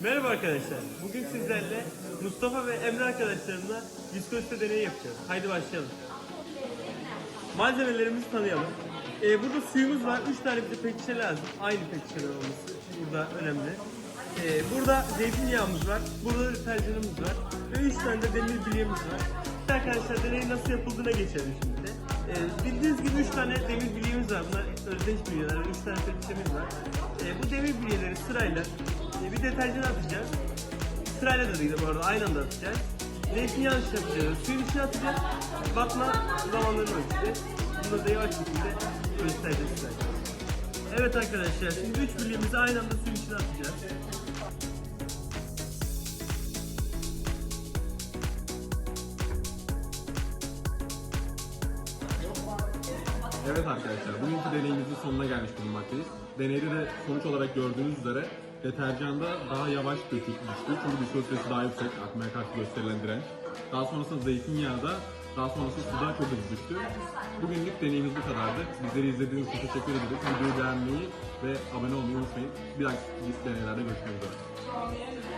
Merhaba arkadaşlar. Bugün sizlerle Mustafa ve Emre arkadaşlarımla viskozite deneyi yapacağız. Haydi başlayalım. Malzemelerimizi tanıyalım. Ee, burada suyumuz var. 3 tane bize pek şişe lazım. Aynı pek şişeler olması burada önemli. Ee, burada zeytinyağımız var. Burada da deterjanımız var. Ve 3 tane de demir bilyemiz var. Şimdi Arkadaşlar deneyin nasıl yapıldığına geçelim şimdi. Ee, bildiğiniz gibi 3 tane demir bilyemiz var. Bunlar özdeş bilyeler. 3 tane pek şişemiz var. Ee, bu demir bilyeleri sırayla e, bir deterjan atacağız. Sırayla da değil bu arada aynı anda atacağız. Zeytinyağı içine atacağız, suyun içine atacağız. Batma zamanlarını ölçeceğiz. Bunları da yavaş şekilde göstereceğiz size. Evet arkadaşlar şimdi 3 bilyemizi aynı anda suyun içine atacağız. Evet arkadaşlar, bugünkü deneyimizin sonuna gelmiş bulunmaktayız. Deneyde de sonuç olarak gördüğünüz üzere deterjanda daha yavaş dökülmüştü. Çünkü viskozitesi daha yüksek, akmaya karşı gösterilen direnç. Daha sonrasında zeytinyağı da, daha sonrasında suda çok hızlı düştü. Bugünlük deneyimiz bu kadardı. Bizleri izlediğiniz için teşekkür ederiz. Videoyu beğenmeyi ve abone olmayı unutmayın. Bir dahaki deneylerde görüşmek üzere.